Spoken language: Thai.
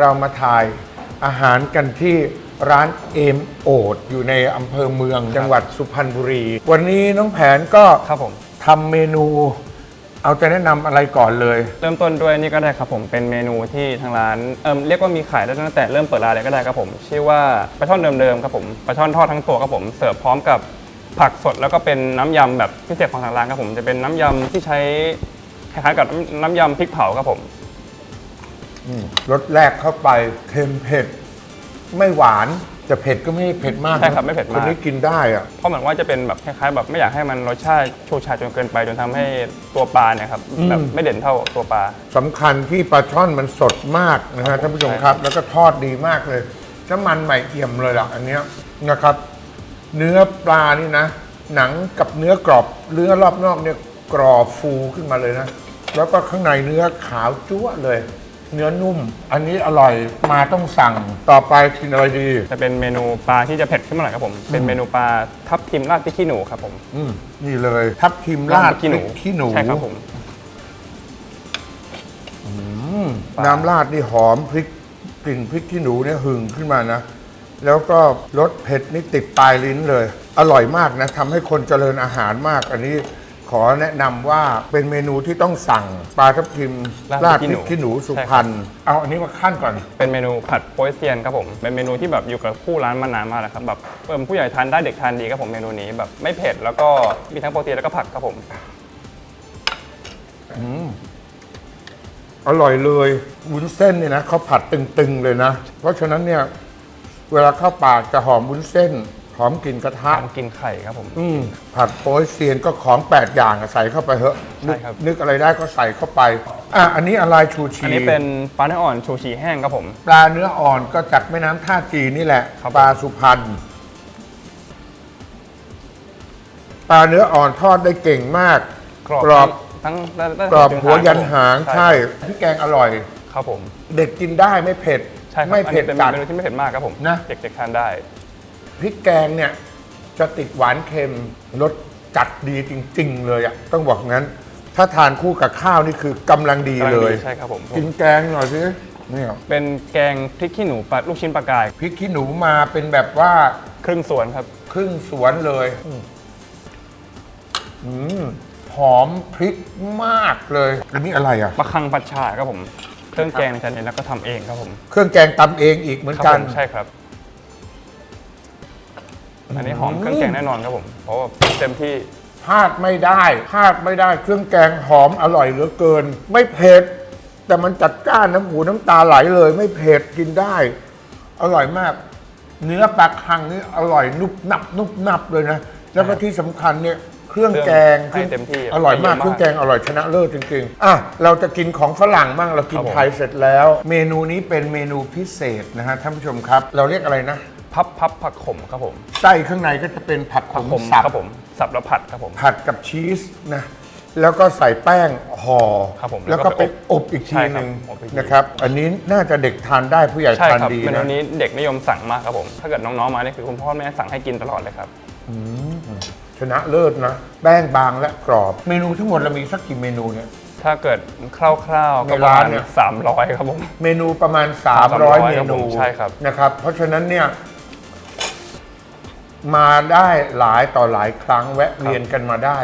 เรามาถ่ายอาหารกันที่ร้านเอมโอดอยู่ในอำเภอเมืองจังหวัดสุพรรณบุรี วันนี้น้องแผนก็ครับผมทำเมนู เอาจะแนะนำอะไรก่อนเลย เริ่มต้นด้วยนี่ก็ได้ครับผมเป็นเมนูที่ทางร้านเอิมเรียกว่ามีขายได้ตั้งแต่เริ่มเปิดร้านเลยก็ได้ครับผมชื่อว่าปลาช่อนเดิมๆครับผมปลาช่อนทอดทั้งตัวครับผมเสิร์ฟพร้อมกับผักสดแล้วก็เป็นน้ำยำแบบพิเศษของทางร้านครับผมจะเป็นน้ำยำที่ใช้คล้ายๆกับน้ำน้ำยำพริกเผาครับผม รสแรกเข้าไปเค็มเผ็ด ไม่หวานแต่เผ็ดก็ไม่เผ็ดมากนะใช่ครับไม่เผ็ดคมากนนี้กินได้อะเพราะเหมือนว่าจะเป็นแบบคล้ายๆแบบไม่อยากให้มันรสชาติชูชาจนเกินไปจนทำให้ตัวปลาเนี่ยครับแบบไม่เด่นเท่าตัวปลา สำคัญที่ปลาช่อนมันสดมากนะฮะท่านผู้ชมครับ แล้วก็ทอดดีมากเลยน้ำมันใหม่เอี่ยมเลยล่ะ อันเนี้ยนะครับ เนื้อปลานี่นะ หนังกับเนื้อกรอบเนื้อรอบนอกเนี่ยกรอบฟูขึ้นมาเลยนะ แล้วก็ข้างในเนื้อขาวจั๊วะเลย เนื้อนุ่ม อันนี้อร่อยมาต้องสั่งต่อไปกินอะไรดี จะเป็นเมนูปลาที่จะเผ็ดขึ้นมาหน่อยครับผม เป็นเมนูปลาทับทิมราดพริกขี้หนูครับผม อืมนี่เลย ทับทิมราดพริกขี้หนูพริกขี้หนูใช่ครับผมน้ำราดนี่หอมพริกกลิ่นพริกขี้หนูเนี่ยหึงขึ้นมานะ แล้วก็รสเผ็ดนี่ติดปลายลิ้นเลย อร่อยมากนะทำให้คนเจริญอาหารมาก อันนี้ ขอแนะนำว่าเป็นเมนูที่ต้องสั่งปลาทับทิมราราดดพพริริกกขี้ขี้หหนู นูสุใช่พครรัรบณเอาอันนี้มาขั้นก่อน เป็นเมนูผัดโป๊ยเซียนครับผม เป็นเมนูที่แบบอยู่กับคู่ร้านมานานมากแล้วครับแบบเอิ่มผู้ใหญ่ทานได้เด็กทานดีครับผมเมนูนี้แบบไม่เผ็ดแล้วก็มีทั้งโปรตีนแล้วก็ผักครับผม อร่อยเลยวุ้นเส้นเนี่ยนะเขาผัดตึงๆเลยนะ เพราะฉะนั้นเนี่ย เวลาเข้าปากจะหอมวุ้นเส้นห อมกลิ่นกระทะทานกินไข่ครับผม อืมผัดโป๊ยเซียนก็ของ 8 อย่างอะใส่เข้าไปเถอะนึกใช่ครับ นึกอะไรได้ก็ใส่เข้าไป อะอันนี้อะไรชูชีอันนี้เป็นปลาเนื้ออ่อนชูชีแห้งครับผม ปลาเนื้ออ่อนก็จากแม่น้ำท่าจีนนี่แหละ ครับปลาสุพรรณปลาเนื้ออ่อนทอดได้เก่งมาก กรอบกรอบทั้งตั้งแต่กรอบถึงหัวยันหางครับผมใช่พี่แกงอร่อย ครับผม เด็กกินได้ไม่เผ็ด ใช่ครับไม่อันเผ็นี้ดเป็นจัด เมนูที่ไม่เผ็ดมากครับผมนะ เด็กๆทานได้ พริกแกงเนี่ยจะติดหวานเค็มรสจัดดีจริง ๆ เลยอะต้องบอกงั้น ถ้าทานคู่กับข้าวนี่คือกำลังดีเลยใช่ครับผมกินแกงหน่อยสิเนี่ยเป็นแกงพริกขี้หนูปลาลูกชิ้นปลากาย พริกขี้หนูมาเป็นแบบว่าครึ่งส่วนครับ ครึ่งสวนเลยอืมหอมพริกมากเลยอันนี้อะไรอะ มะคังผัดฉ่าครับผม เครื่องแกงในจานนี้แล้วก็ทำเองครับผมเครื่องแกงตำเองอีกเหมือนครับกัผนมใช่ครับ อันนี้หอมเครื่องแกงแน่นอนครับผม เพราะว่าเต็มที่พลาดไม่ได้พลาดไม่ได้เครื่องแกงหอมอร่อยเหลือเกิน ไม่เผ็ดแต่มันจัดจ้านน้ำหูน้ำตาไหลเลย ไม่เผ็ดกินได้ อร่อยมาก เนื้อปลาคังนี่อร่อยนุบนับนุบนับเลยนะ แล้วก็ที่สำคัญเนี่ยเครื่องแกงให้เต็มที่อร่อยมากให้เยอะมากเครื่องแกงอร่อยชนะเลิศจริงๆอะเราจะกินของฝรั่งบ้างเรากินครับผมไทยเสร็จแล้ว เมนูนี้เป็นเมนูพิเศษนะฮะท่านผู้ชมครับ เราเรียกอะไรนะ พับพับผักขมครับผมไส้ข้างในก็จะเป็นผักขผักมขมสับครับผมสับแล้วผัดครับผม ผัดกับชีสนะแล้วก็ใส่แป้งห่อครับผมแล้วก็ไปแล้วก็อบอีกทีใช่หครับนึ่งอบอีกที นะครับ อันนี้น่าจะเด็กทานได้ผู้ใหญ่ใช่ทานครับดีเมนูนะนี้เด็กนิยมสั่งมากครับผม ถ้าเกิดน้องๆมานี่คือคุณพ่อแม่สั่งให้กินตลอดเลยครับชนะเลิศนะแป้งบางและกรอบ เมนูทั้งหมดเรามีสักกี่เมนูเนี่ย ถ้าเกิดคร่าวๆก็ในประร้านมาณเนี่ยสามร้อยครับผม เมนูประมาณ 300 300เมนูใช่ครับ นะครับ เพราะฉะนั้นเนี่ย มาได้หลายต่อหลายครั้งแวะเวียนกันมาได้